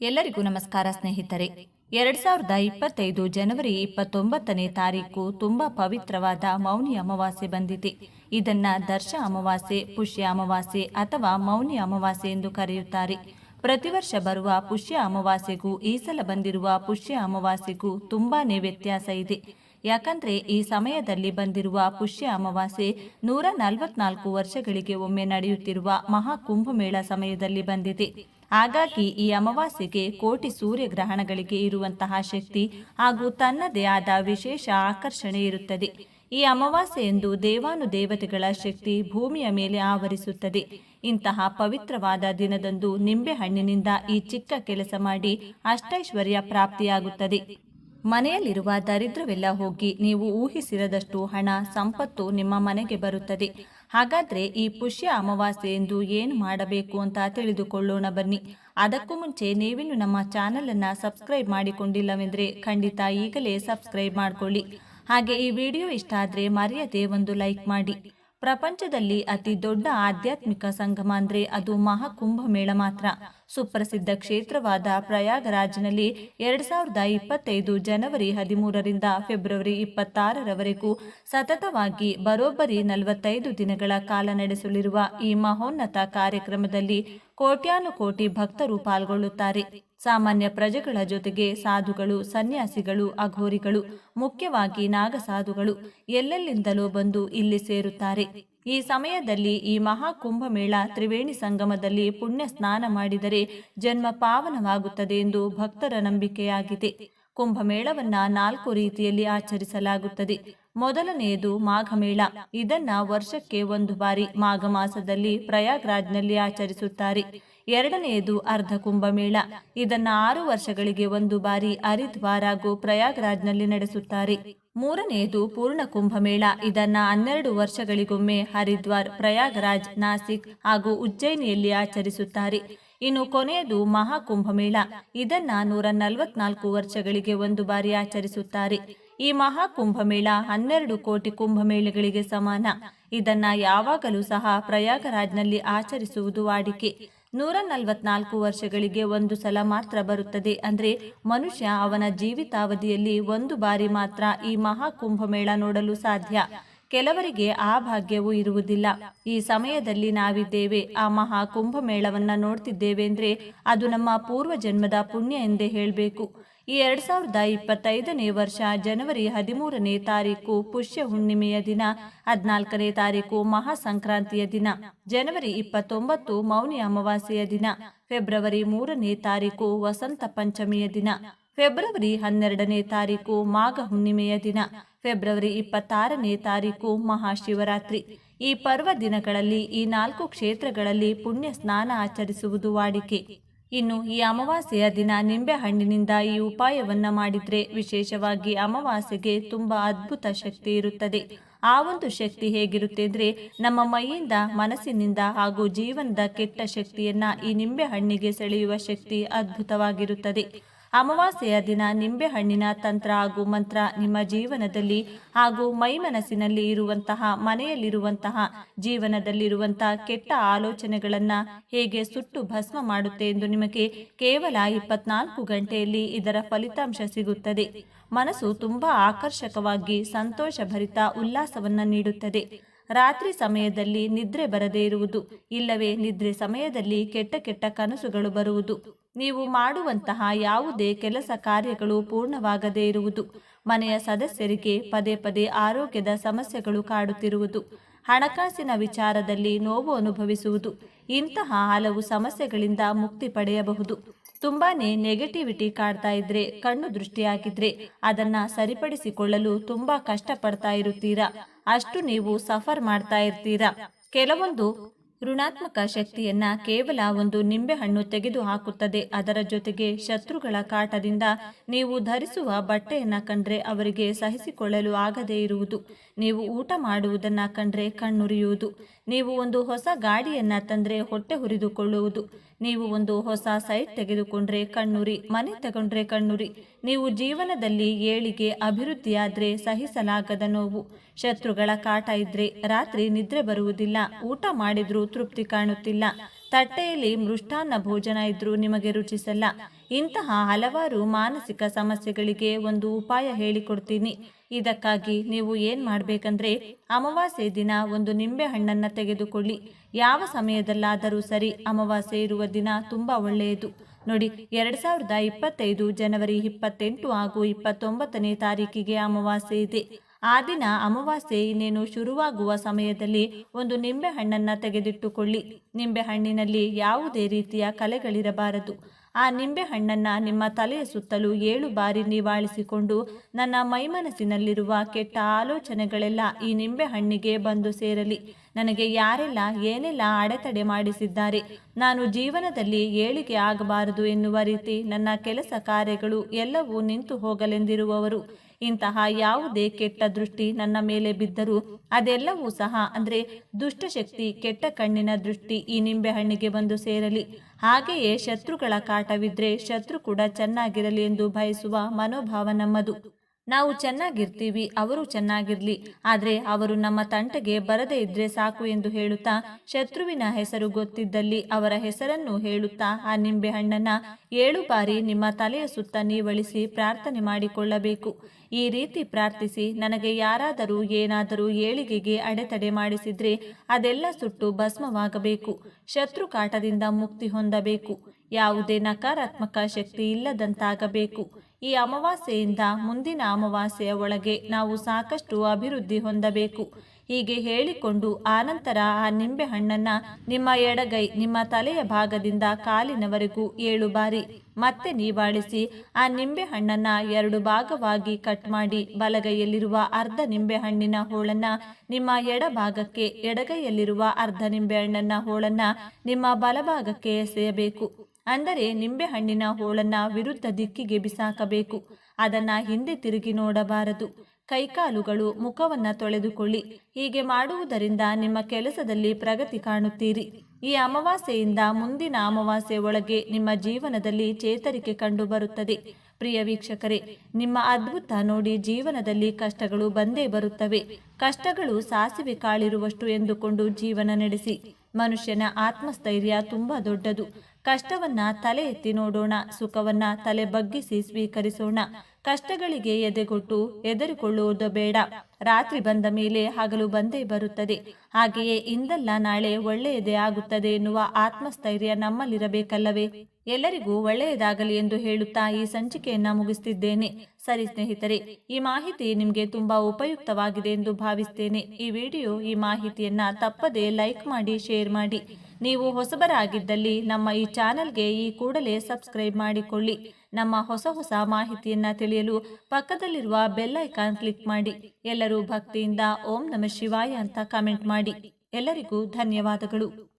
ಎಲ್ಲರಿಗೂ ನಮಸ್ಕಾರ ಸ್ನೇಹಿತರೆ. ಎರಡ್ ಸಾವಿರದ ಇಪ್ಪತ್ತೈದು ಜನವರಿ ಇಪ್ಪತ್ತೊಂಬತ್ತನೇ ತಾರೀಕು ತುಂಬಾ ಪವಿತ್ರವಾದ ಮೌನಿ ಅಮಾವಾಸ್ಯೆ ಬಂದಿದೆ. ಇದನ್ನ ದರ್ಶ ಅಮಾವಾಸ್ಯೆ, ಪುಷ್ಯ ಅಮಾವಾಸ್ಯೆ ಅಥವಾ ಮೌನಿ ಅಮಾವಾಸ್ಯೆ ಎಂದು ಕರೆಯುತ್ತಾರೆ. ಪ್ರತಿ ವರ್ಷ ಬರುವ ಪುಷ್ಯ ಅಮಾವಾಸ್ಯೆಗೂ ಈ ಸಲ ಬಂದಿರುವ ಪುಷ್ಯ ಅಮಾವಾಸ್ಯೆಗೂ ತುಂಬಾನೇ ವ್ಯತ್ಯಾಸ ಇದೆ. ಯಾಕಂದ್ರೆ ಈ ಸಮಯದಲ್ಲಿ ಬಂದಿರುವ ಪುಷ್ಯ ಅಮಾವಾಸ್ಯೆ ನೂರ ನಲವತ್ನಾಲ್ಕು ವರ್ಷಗಳಿಗೆ ಒಮ್ಮೆ ನಡೆಯುತ್ತಿರುವ ಮಹಾ ಕುಂಭಮೇಳ ಸಮಯದಲ್ಲಿ ಬಂದಿದೆ. ಹಾಗಾಗಿ ಈ ಅಮಾವಾಸ್ಯೆಗೆ ಕೋಟಿ ಸೂರ್ಯಗ್ರಹಣಗಳಿಗೆ ಇರುವಂತಹ ಶಕ್ತಿ ಹಾಗೂ ತನ್ನದೇ ಆದ ವಿಶೇಷ ಆಕರ್ಷಣೆ ಇರುತ್ತದೆ. ಈ ಅಮಾವಾಸ್ಯೆಯಂದು ದೇವಾನುದೇವತೆಗಳ ಶಕ್ತಿ ಭೂಮಿಯ ಮೇಲೆ ಆವರಿಸುತ್ತದೆ. ಇಂತಹ ಪವಿತ್ರವಾದ ದಿನದಂದು ನಿಂಬೆಹಣ್ಣಿನಿಂದ ಈ ಚಿಕ್ಕ ಕೆಲಸ ಮಾಡಿ ಅಷ್ಟೈಶ್ವರ್ಯ ಪ್ರಾಪ್ತಿಯಾಗುತ್ತದೆ. ಮನೆಯಲ್ಲಿರುವ ದರಿದ್ರವೆಲ್ಲ ಹೋಗಿ ನೀವು ಊಹಿಸಿರದಷ್ಟು ಹಣ, ಸಂಪತ್ತು ನಿಮ್ಮ ಮನೆಗೆ ಬರುತ್ತದೆ. ಹಾಗಾದ್ರೆ ಈ ಪುಷ್ಯ ಅಮಾವಾಸ್ಯೆ ಎಂದು ಏನು ಮಾಡಬೇಕು ಅಂತ ತಿಳಿದುಕೊಳ್ಳೋಣ ಬನ್ನಿ. ಅದಕ್ಕೂ ಮುಂಚೆ ನೀವಿನ್ನು ನಮ್ಮ ಚಾನೆಲ್ ಅನ್ನ ಸಬ್ಸ್ಕ್ರೈಬ್ ಮಾಡಿಕೊಂಡಿಲ್ಲವೆಂದ್ರೆ ಖಂಡಿತ ಈಗಲೇ ಸಬ್ಸ್ಕ್ರೈಬ್ ಮಾಡಿಕೊಳ್ಳಿ. ಹಾಗೆ ಈ ವಿಡಿಯೋ ಇಷ್ಟ ಆದ್ರೆ ಮರೆಯದೆ ಒಂದು ಲೈಕ್ ಮಾಡಿ. ಪ್ರಪಂಚದಲ್ಲಿ ಅತಿ ದೊಡ್ಡ ಆಧ್ಯಾತ್ಮಿಕ ಸಂಗಮ ಅಂದ್ರೆ ಅದು ಮಹಾಕುಂಭಮೇಳ ಮಾತ್ರ. ಸುಪ್ರಸಿದ್ಧ ಕ್ಷೇತ್ರವಾದ ಪ್ರಯಾಗರಾಜ್ನಲ್ಲಿ ಎರಡ್ ಸಾವಿರದ ಇಪ್ಪತ್ತೈದು ಜನವರಿ ಹದಿಮೂರರಿಂದ ಫೆಬ್ರವರಿ ಇಪ್ಪತ್ತಾರರವರೆಗೂ ಸತತವಾಗಿ ಬರೋಬ್ಬರಿ ನಲವತ್ತೈದು ದಿನಗಳ ಕಾಲ ನಡೆಸಲಿರುವ ಈ ಮಹೋನ್ನತ ಕಾರ್ಯಕ್ರಮದಲ್ಲಿ ಕೋಟ್ಯಾನುಕೋಟಿ ಭಕ್ತರು ಪಾಲ್ಗೊಳ್ಳುತ್ತಾರೆ. ಸಾಮಾನ್ಯ ಪ್ರಜೆಗಳ ಜೊತೆಗೆ ಸಾಧುಗಳು, ಸನ್ಯಾಸಿಗಳು, ಅಘೋರಿಗಳು, ಮುಖ್ಯವಾಗಿ ನಾಗಸಾಧುಗಳು ಎಲ್ಲೆಲ್ಲಿಂದಲೂ ಬಂದು ಇಲ್ಲಿ ಸೇರುತ್ತಾರೆ. ಈ ಸಮಯದಲ್ಲಿ ಈ ಮಹಾ ಕುಂಭಮೇಳ ತ್ರಿವೇಣಿ ಸಂಗಮದಲ್ಲಿ ಪುಣ್ಯ ಸ್ನಾನ ಮಾಡಿದರೆ ಜನ್ಮ ಪಾವನವಾಗುತ್ತದೆ ಎಂದು ಭಕ್ತರ ನಂಬಿಕೆಯಾಗಿದೆ. ಕುಂಭಮೇಳವನ್ನ ನಾಲ್ಕು ರೀತಿಯಲ್ಲಿ ಆಚರಿಸಲಾಗುತ್ತದೆ. ಮೊದಲನೆಯದು ಮಾಘಮೇಳ. ಇದನ್ನ ವರ್ಷಕ್ಕೆ ಒಂದು ಬಾರಿ ಮಾಘ ಮಾಸದಲ್ಲಿ ಪ್ರಯಾಗ್ರಾಜ್ನಲ್ಲಿ ಆಚರಿಸುತ್ತಾರೆ. ಎರಡನೆಯದು ಅರ್ಧ ಕುಂಭಮೇಳ. ಇದನ್ನ ಆರು ವರ್ಷಗಳಿಗೆ ಒಂದು ಬಾರಿ ಹರಿದ್ವಾರ ಹಾಗೂ ಪ್ರಯಾಗ್ರಾಜ್ನಲ್ಲಿ ನಡೆಸುತ್ತಾರೆ. ಮೂರನೆಯದು ಪೂರ್ಣ ಕುಂಭಮೇಳ. ಇದನ್ನ ಹನ್ನೆರಡು ವರ್ಷಗಳಿಗೊಮ್ಮೆ ಹರಿದ್ವಾರ್ ಪ್ರಯಾಗರಾಜ್, ನಾಸಿಕ್ ಹಾಗೂ ಉಜ್ಜಯಿನಿಯಲ್ಲಿ ಆಚರಿಸುತ್ತಾರೆ. ಇನ್ನು ಕೊನೆಯದು ಮಹಾ ಕುಂಭಮೇಳ. ಇದನ್ನ ನೂರ ನಲವತ್ನಾಲ್ಕು ವರ್ಷಗಳಿಗೆ ಒಂದು ಬಾರಿ ಆಚರಿಸುತ್ತಾರೆ. ಈ ಮಹಾ ಕುಂಭಮೇಳ ಹನ್ನೆರಡು ಕೋಟಿ ಕುಂಭಮೇಳಗಳಿಗೆ ಸಮಾನ. ಇದನ್ನ ಯಾವಾಗಲೂ ಸಹ ಪ್ರಯಾಗರಾಜ್ನಲ್ಲಿ ಆಚರಿಸುವುದು ವಾಡಿಕೆ. ನೂರ ನಲವತ್ನಾಲ್ಕು ವರ್ಷಗಳಿಗೆ ಒಂದು ಸಲ ಮಾತ್ರ ಬರುತ್ತದೆ. ಅಂದರೆ ಮನುಷ್ಯ ಅವನ ಜೀವಿತಾವಧಿಯಲ್ಲಿ ಒಂದು ಬಾರಿ ಮಾತ್ರ ಈ ಮಹಾಕುಂಭಮೇಳ ನೋಡಲು ಸಾಧ್ಯ. ಕೆಲವರಿಗೆ ಆ ಭಾಗ್ಯವೂ ಇರುವುದಿಲ್ಲ. ಈ ಸಮಯದಲ್ಲಿ ನಾವಿದ್ದೇವೆ. ಆ ಮಹಾ ಕುಂಭಮೇಳವನ್ನು ನೋಡ್ತಿದ್ದೇವೆ. ಅಂದರೆ ಅದು ನಮ್ಮ ಪೂರ್ವ ಜನ್ಮದ ಪುಣ್ಯ ಎಂದೇ ಹೇಳಬೇಕು. ಈ ಎರಡ್ ಸಾವಿರದ ಇಪ್ಪತ್ತೈದನೇ ವರ್ಷ ಜನವರಿ ಹದಿಮೂರನೇ ತಾರೀಕು ಪುಷ್ಯ ಹುಣ್ಣಿಮೆಯ ದಿನ, ಹದಿನಾಲ್ಕನೇ ತಾರೀಕು ಮಹಾ ಸಂಕ್ರಾಂತಿಯ ದಿನ, ಜನವರಿ ಇಪ್ಪತ್ತೊಂಬತ್ತು ಮೌನಿ ಅಮಾವಾಸ್ಯೆಯ ದಿನ, ಫೆಬ್ರವರಿ ಮೂರನೇ ತಾರೀಕು ವಸಂತ ಪಂಚಮಿಯ ದಿನ, ಫೆಬ್ರವರಿ ಹನ್ನೆರಡನೇ ತಾರೀಕು ಮಾಘ ಹುಣ್ಣಿಮೆಯ ದಿನ, ಫೆಬ್ರವರಿ ಇಪ್ಪತ್ತಾರನೇ ತಾರೀಕು ಮಹಾಶಿವರಾತ್ರಿ. ಈ ಪರ್ವ ದಿನಗಳಲ್ಲಿ ಈ ನಾಲ್ಕು ಕ್ಷೇತ್ರಗಳಲ್ಲಿ ಪುಣ್ಯ ಸ್ನಾನ ಆಚರಿಸುವುದು ವಾಡಿಕೆ. ಇನ್ನು ಈ ಅಮಾವಾಸ್ಯೆಯ ದಿನ ನಿಂಬೆ ಹಣ್ಣಿನಿಂದ ಈ ಉಪಾಯವನ್ನ ಮಾಡಿದ್ರೆ ವಿಶೇಷವಾಗಿ ಅಮಾವಾಸ್ಯೆಗೆ ತುಂಬಾ ಅದ್ಭುತ ಶಕ್ತಿ ಇರುತ್ತದೆ. ಆ ಒಂದು ಶಕ್ತಿ ಹೇಗಿರುತ್ತೆ ಅಂದ್ರೆ ನಮ್ಮ ಮೈಯಿಂದ, ಮನಸ್ಸಿನಿಂದ ಹಾಗೂ ಜೀವನದ ಕೆಟ್ಟ ಶಕ್ತಿಯನ್ನ ಈ ನಿಂಬೆ ಹಣ್ಣಿಗೆ ಸೆಳೆಯುವ ಶಕ್ತಿ ಅದ್ಭುತವಾಗಿರುತ್ತದೆ. ಅಮಾವಾಸ್ಯೆಯ ದಿನ ನಿಂಬೆ ಹಣ್ಣಿನ ತಂತ್ರ ಹಾಗೂ ಮಂತ್ರ ನಿಮ್ಮ ಜೀವನದಲ್ಲಿ ಹಾಗೂ ಮೈಮನಸ್ಸಿನಲ್ಲಿ ಇರುವಂತಹ, ಮನೆಯಲ್ಲಿರುವಂತಹ ಜೀವನದಲ್ಲಿರುವಂತಹ ಕೆಟ್ಟ ಆಲೋಚನೆಗಳನ್ನು ಹೇಗೆ ಸುಟ್ಟು ಭಸ್ಮ ಮಾಡುತ್ತೆ ಎಂದು ನಿಮಗೆ ಕೇವಲ ಇಪ್ಪತ್ನಾಲ್ಕು ಗಂಟೆಯಲ್ಲಿ ಇದರ ಫಲಿತಾಂಶ ಸಿಗುತ್ತದೆ. ಮನಸ್ಸು ತುಂಬಾ ಆಕರ್ಷಕವಾಗಿ ಸಂತೋಷಭರಿತ ಉಲ್ಲಾಸವನ್ನು ನೀಡುತ್ತದೆ. ರಾತ್ರಿ ಸಮಯದಲ್ಲಿ ನಿದ್ರೆ ಬರದೇ ಇರುವುದು, ಇಲ್ಲವೇ ನಿದ್ರೆ ಸಮಯದಲ್ಲಿ ಕೆಟ್ಟ ಕೆಟ್ಟ ಕನಸುಗಳು ಬರುವುದು. ನೀವು ಮಾಡುವಂತಹ ಯಾವುದೇ ಕೆಲಸ ಕಾರ್ಯಗಳು ಪೂರ್ಣವಾಗದೇ ಇರುವುದು. ಮನೆಯ ಸದಸ್ಯರಿಗೆ ಪದೇ ಪದೇ ಆರೋಗ್ಯದ ಸಮಸ್ಯೆಗಳು ಕಾಡುತ್ತಿರುವುದು. ಹಣಕಾಸಿನ ವಿಚಾರದಲ್ಲಿ ನೋವು ಅನುಭವಿಸುವುದು. ಇಂತಹ ಹಲವು ಸಮಸ್ಯೆಗಳಿಂದ ಮುಕ್ತಿ ಪಡೆಯಬಹುದು. ತುಂಬಾನೇ ನೆಗೆಟಿವಿಟಿ ಕಾಡ್ತಾ ಇದ್ರೆ, ಕಣ್ಣು ದೃಷ್ಟಿಯಾಗಿದ್ರೆ ಅದನ್ನ ಸರಿಪಡಿಸಿಕೊಳ್ಳಲು ತುಂಬಾ ಕಷ್ಟಪಡ್ತಾ ಇರುತ್ತೀರಾ? ಅಷ್ಟು ನೀವು ಸಫರ್ ಮಾಡ್ತಾ ಇರ್ತೀರಾ? ಕೆಲವೊಂದು ಋಣಾತ್ಮಕ ಶಕ್ತಿಯನ್ನ ಕೇವಲ ಒಂದು ನಿಂಬೆಹಣ್ಣು ತೆಗೆದು ಹಾಕುತ್ತದೆ ಅದರ ಜೊತೆಗೆ ಶತ್ರುಗಳ ಕಾಟದಿಂದ ನೀವು ಧರಿಸುವ ಬಟ್ಟೆಯನ್ನ ಕಂಡ್ರೆ ಅವರಿಗೆ ಸಹಿಸಿಕೊಳ್ಳಲು ಆಗದೇ ಇರುವುದು. ನೀವು ಊಟ ಮಾಡುವುದನ್ನು ಕಂಡ್ರೆ ಕಣ್ಣುರಿಯುವುದು. ನೀವು ಒಂದು ಹೊಸ ಗಾಡಿಯನ್ನು ತಂದರೆ ಹೊಟ್ಟೆ ಹುರಿದುಕೊಳ್ಳುವುದು. ನೀವು ಒಂದು ಹೊಸ ಸೈಟ್ ತೆಗೆದುಕೊಂಡ್ರೆ ಕಣ್ಣುರಿ, ಮನೆ ತಗೊಂಡ್ರೆ ಕಣ್ಣುರಿ. ನೀವು ಜೀವನದಲ್ಲಿ ಏಳಿಗೆ ಅಭಿವೃದ್ಧಿಯಾದರೆ ಸಹಿಸಲಾಗದ ನೋವು. ಶತ್ರುಗಳ ಕಾಟ ಇದ್ರೆ ರಾತ್ರಿ ನಿದ್ರೆ ಬರುವುದಿಲ್ಲ. ಊಟ ಮಾಡಿದ್ರೂ ತೃಪ್ತಿ ಕಾಣುತ್ತಿಲ್ಲ. ತಟ್ಟೆಯಲ್ಲಿ ಮೃಷ್ಟಾನ್ನ ಭೋಜನ ಇದ್ರೂ ನಿಮಗೆ ರುಚಿಸಲ್ಲ. ಇಂತಹ ಹಲವಾರು ಮಾನಸಿಕ ಸಮಸ್ಯೆಗಳಿಗೆ ಒಂದು ಉಪಾಯ ಹೇಳಿಕೊಡ್ತೀನಿ. ಇದಕ್ಕಾಗಿ ನೀವು ಏನು ಮಾಡಬೇಕಂದ್ರೆ, ಅಮಾವಾಸ್ಯೆ ದಿನ ಒಂದು ನಿಂಬೆ ಹಣ್ಣನ್ನು ತೆಗೆದುಕೊಳ್ಳಿ. ಯಾವ ಸಮಯದಲ್ಲಾದರೂ ಸರಿ ಅಮಾವಾಸ್ಯೆ ಇರುವ ದಿನ ತುಂಬ ಒಳ್ಳೆಯದು. ನೋಡಿ, ಎರಡು ಸಾವಿರದ ಇಪ್ಪತ್ತೈದು ಜನವರಿ ಇಪ್ಪತ್ತೆಂಟು ಹಾಗೂ ಇಪ್ಪತ್ತೊಂಬತ್ತನೇ ತಾರೀಕಿಗೆ ಅಮಾವಾಸ್ಯೆ ಇದೆ. ಆ ದಿನ ಅಮಾವಾಸ್ಯೆ ಇನ್ನೇನು ಶುರುವಾಗುವ ಸಮಯದಲ್ಲಿ ಒಂದು ನಿಂಬೆ ಹಣ್ಣನ್ನು ತೆಗೆದಿಟ್ಟುಕೊಳ್ಳಿ. ನಿಂಬೆ ಹಣ್ಣಿನಲ್ಲಿ ಯಾವುದೇ ರೀತಿಯ ಕಲೆಗಳಿರಬಾರದು. ಆ ನಿಂಬೆ ಹಣ್ಣನ್ನು ನಿಮ್ಮ ತಲೆಯ ಸುತ್ತಲೂ ಏಳು ಬಾರಿ ನಿವಾಳಿಸಿಕೊಂಡು ನನ್ನ ಮೈಮನಸ್ಸಿನಲ್ಲಿರುವ ಕೆಟ್ಟ ಆಲೋಚನೆಗಳೆಲ್ಲ ಈ ನಿಂಬೆ ಹಣ್ಣಿಗೆ ಬಂದು ಸೇರಲಿ. ನನಗೆ ಯಾರೆಲ್ಲ ಏನೆಲ್ಲ ಅಡೆತಡೆ ಮಾಡಿಸಿದ್ದಾರೆ, ನಾನು ಜೀವನದಲ್ಲಿ ಏಳಿಗೆ ಆಗಬಾರದು ಎನ್ನುವ ರೀತಿ ನನ್ನ ಕೆಲಸ ಕಾರ್ಯಗಳು ಎಲ್ಲವೂ ನಿಂತು ಹೋಗಲೆಂದಿರುವವರು. ಇಂತಹ ಯಾವುದೇ ಕೆಟ್ಟ ದೃಷ್ಟಿ ನನ್ನ ಮೇಲೆ ಬಿದ್ದರೂ ಅದೆಲ್ಲವೂ ಸಹ ಅಂದರೆ ದುಷ್ಟಶಕ್ತಿ, ಕೆಟ್ಟ ಕಣ್ಣಿನ ದೃಷ್ಟಿ ಈ ನಿಂಬೆ ಹಣ್ಣಿಗೆ ಬಂದು ಸೇರಲಿ. ಹಾಗೆಯೇ ಶತ್ರುಗಳ ಕಾಟವಿದ್ರೆ ಶತ್ರು ಕೂಡ ಚೆನ್ನಾಗಿರಲಿ ಎಂದು ಬಯಸುವ ಮನೋಭಾವ ನಮ್ಮದು. ನಾವು ಚೆನ್ನಾಗಿರ್ತೀವಿ, ಅವರು ಚೆನ್ನಾಗಿರ್ಲಿ. ಆದರೆ ಅವರು ನಮ್ಮ ತಂಟೆಗೆ ಬರದೇ ಇದ್ರೆ ಸಾಕು ಎಂದು ಹೇಳುತ್ತಾ ಶತ್ರುವಿನ ಹೆಸರು ಗೊತ್ತಿದ್ದಲ್ಲಿ ಅವರ ಹೆಸರನ್ನು ಹೇಳುತ್ತಾ ಆ ನಿಂಬೆ ಹಣ್ಣನ್ನ ಏಳು ಬಾರಿ ನಿಮ್ಮ ತಲೆಯ ಸುತ್ತ ನೀವಳಿಸಿ ಪ್ರಾರ್ಥನೆ ಮಾಡಿಕೊಳ್ಳಬೇಕು. ಈ ರೀತಿ ಪ್ರಾರ್ಥಿಸಿ, ನನಗೆ ಯಾರಾದರೂ ಏನಾದರೂ ಏಳಿಗೆಗೆ ಅಡೆತಡೆ ಮಾಡಿಸಿದ್ರೆ ಅದೆಲ್ಲ ಸುಟ್ಟು ಭಸ್ಮವಾಗಬೇಕು ಶತ್ರು ಕಾಟದಿಂದ ಮುಕ್ತಿ ಹೊಂದಬೇಕು, ಯಾವುದೇ ನಕಾರಾತ್ಮಕ ಶಕ್ತಿ ಇಲ್ಲದಂತಾಗಬೇಕು. ಈ ಅಮಾವಾಸ್ಯೆಯಿಂದ ಮುಂದಿನ ಅಮಾವಾಸ್ಯೆಯ ಒಳಗೆ ನಾವು ಸಾಕಷ್ಟು ಅಭಿವೃದ್ಧಿ ಹೊಂದಬೇಕು. ಹೀಗೆ ಹೇಳಿಕೊಂಡು ಆನಂತರ ಆ ನಿಂಬೆ ಹಣ್ಣನ್ನ ನಿಮ್ಮ ಎಡಗೈ, ನಿಮ್ಮ ತಲೆಯ ಭಾಗದಿಂದ ಕಾಲಿನವರೆಗೂ ಏಳು ಬಾರಿ ಮತ್ತೆ ನೀವಾಡಿಸಿ ಆ ನಿಂಬೆ ಹಣ್ಣನ್ನ ಎರಡು ಭಾಗವಾಗಿ ಕಟ್ ಮಾಡಿ ಬಲಗೈಯಲ್ಲಿರುವ ಅರ್ಧ ನಿಂಬೆ ಹಣ್ಣಿನ ಹೋಳನ್ನ ನಿಮ್ಮ ಎಡಭಾಗಕ್ಕೆ, ಎಡಗೈಯಲ್ಲಿರುವ ಅರ್ಧ ನಿಂಬೆ ಹಣ್ಣನ್ನ ಹೋಳನ್ನ ನಿಮ್ಮ ಬಲಭಾಗಕ್ಕೆ ಎಸೆಯಬೇಕು. ಅಂದರೆ ನಿಂಬೆಹಣ್ಣಿನ ಹೋಳನ್ನ ವಿರುದ್ಧ ದಿಕ್ಕಿಗೆ ಬಿಸಾಕಬೇಕು. ಅದನ್ನ ಹಿಂದೆ ತಿರುಗಿ ನೋಡಬಾರದು. ಕೈಕಾಲುಗಳು ಮುಖವನ್ನ ತೊಳೆದುಕೊಳ್ಳಿ. ಹೀಗೆ ಮಾಡುವುದರಿಂದ ನಿಮ್ಮ ಕೆಲಸದಲ್ಲಿ ಪ್ರಗತಿ ಕಾಣುತ್ತೀರಿ. ಈ ಅಮಾವಾಸ್ಯೆಯಿಂದ ಮುಂದಿನ ಅಮಾವಾಸ್ಯೆ ಒಳಗೆ ನಿಮ್ಮ ಜೀವನದಲ್ಲಿ ಚೇತರಿಕೆ ಕಂಡುಬರುತ್ತದೆ. ಪ್ರಿಯ ವೀಕ್ಷಕರೇ, ನಿಮ್ಮ ಅದ್ಭುತ ನೋಡಿ ಜೀವನದಲ್ಲಿ ಕಷ್ಟಗಳು ಬಂದೇ ಬರುತ್ತವೆ. ಕಷ್ಟಗಳು ಸಾಸಿವೆ ಕಾಳಿರುವಷ್ಟು ಎಂದುಕೊಂಡು ಜೀವನ ನಡೆಸಿ. ಮನುಷ್ಯನ ಆತ್ಮಸ್ಥೈರ್ಯ ತುಂಬಾ ದೊಡ್ಡದು. ಕಷ್ಟವನ್ನ ತಲೆ ಎತ್ತಿ ನೋಡೋಣ, ಸುಖವನ್ನ ತಲೆ ಬಗ್ಗಿಸಿ ಸ್ವೀಕರಿಸೋಣ. ಕಷ್ಟಗಳಿಗೆ ಎದೆಗೊಟ್ಟು ಎದುರುಕೊಳ್ಳುವುದು ಬೇಡ. ರಾತ್ರಿ ಬಂದ ಮೇಲೆ ಹಗಲು ಬಂದೇ ಬರುತ್ತದೆ. ಹಾಗೆಯೇ ಇಂದಲ್ಲ ನಾಳೆ ಒಳ್ಳೆಯದೇ ಆಗುತ್ತದೆ ಎನ್ನುವ ಆತ್ಮಸ್ಥೈರ್ಯ ನಮ್ಮಲ್ಲಿರಬೇಕಲ್ಲವೇ? ಎಲ್ಲರಿಗೂ ಒಳ್ಳೆಯದಾಗಲಿ ಎಂದು ಹೇಳುತ್ತಾ ಈ ಸಂಚಿಕೆಯನ್ನ ಮುಗಿಸ್ತಿದ್ದೇನೆ. ಸರಿ ಸ್ನೇಹಿತರೆ, ಈ ಮಾಹಿತಿ ನಿಮಗೆ ತುಂಬಾ ಉಪಯುಕ್ತವಾಗಿದೆ ಎಂದು ಭಾವಿಸ್ತೇನೆ. ಈ ವಿಡಿಯೋ, ಈ ಮಾಹಿತಿಯನ್ನ ತಪ್ಪದೇ ಲೈಕ್ ಮಾಡಿ, ಶೇರ್ ಮಾಡಿ. ನೀವು ಹೊಸಬರಾಗಿದ್ದಲ್ಲಿ ನಮ್ಮ ಈ ಚಾನೆಲ್ಗೆ ಈ ಕೂಡಲೇ ಸಬ್ಸ್ಕ್ರೈಬ್ ಮಾಡಿಕೊಳ್ಳಿ. ನಮ್ಮ ಹೊಸ ಹೊಸ ಮಾಹಿತಿಯನ್ನ ತಿಳಿಯಲು ಪಕ್ಕದಲ್ಲಿರುವ ಬೆಲ್ ಐಕಾನ್ ಕ್ಲಿಕ್ ಮಾಡಿ. ಎಲ್ಲರೂ ಭಕ್ತಿಯಿಂದ ಓಂ ನಮ ಶಿವಾಯ ಅಂತ ಕಮೆಂಟ್ ಮಾಡಿ. ಎಲ್ಲರಿಗೂ ಧನ್ಯವಾದಗಳು.